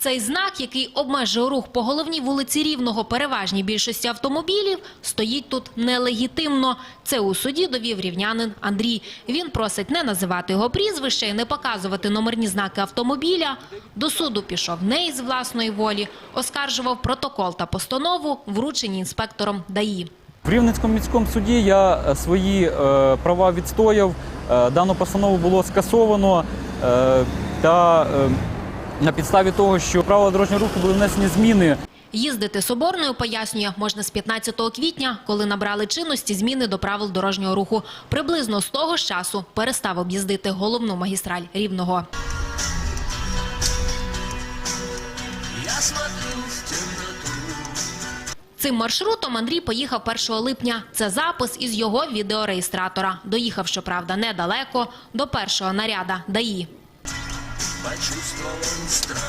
Цей знак, який обмежує рух по головній вулиці Рівного переважній більшості автомобілів, стоїть тут нелегітимно. Це у суді довів рівнянин Андрій. Він просить не називати його прізвище і не показувати номерні знаки автомобіля. До суду пішов не із власної волі, оскаржував протокол та постанову, вручені інспектором ДАІ. В Рівненському міському суді я е, свої е, права відстояв. Е, Дану постанову було скасовано та е, на підставі того, що правила дорожнього руху були внесені зміни. Їздити соборною, пояснює, можна з 15 квітня, коли набрали чинності зміни до правил дорожнього руху. Приблизно з того ж часу перестав об'їздити головну магістраль Рівного. Цим маршрутом Андрій поїхав 1 липня. Це запис із його відеореєстратора. Доїхав, щоправда, недалеко, до першого наряда ДАІ. почувствовал страх.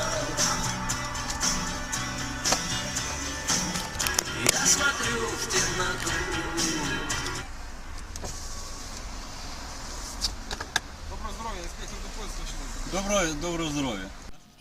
Я смотрю в темноту. Доброго здоров'я, інспектор.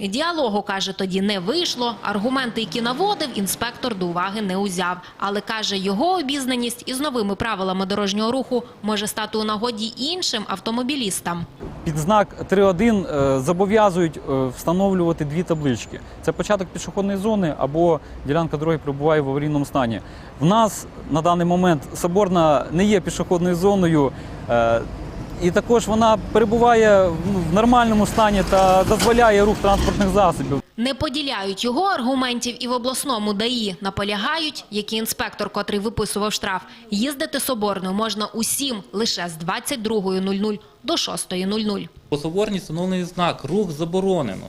Діалогу, каже, тоді не вийшло. Аргументи, які наводив, інспектор до уваги не узяв. Але, каже, його обізнаність із новими правилами дорожнього руху може стати у нагоді іншим автомобілістам. Під знак 3.1 е, зобов'язують е, встановлювати дві таблички. Це початок пішохідної зони або ділянка дороги перебуває в аварійному стані. В нас на даний момент Соборна не є пішохідною зоною. І також вона перебуває в нормальному стані та дозволяє рух транспортних засобів. Не поділяють його аргументів і в обласному ДАІ. Наполягають, як і інспектор, котрий виписував штраф, їздити соборною можна усім лише з 22.00 до 6.00. По соборній встановлений знак рух заборонено.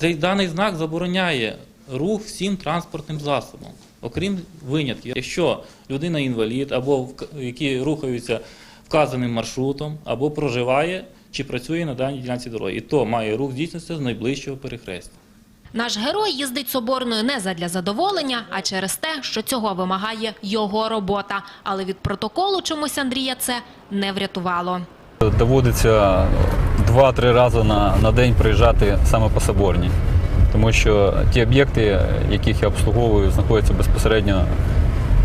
Цей даний знак забороняє рух всім транспортним засобам, окрім винятків. Якщо людина інвалід або які рухаються вказаним маршрутом, або проживає чи працює на даній ділянці дороги, і то має рух здійснитися з найближчого перехрестя. Наш герой їздить соборною не задля задоволення, а через те, що цього вимагає його робота. Але від протоколу чомусь Андрія це не врятувало. Доводиться два-три рази на, на день приїжджати саме по Соборній, тому що ті об'єкти, яких я обслуговую, знаходяться безпосередньо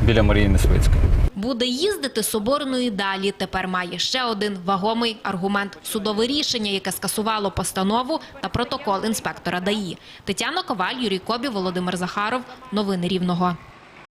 біля Марії Несвицької. Буде їздити соборною далі. Тепер має ще один вагомий аргумент – судове рішення, яке скасувало постанову та протокол інспектора ДАІ. Тетяна Коваль, Юрій Кобі, Володимир Захаров. Новини Рівного.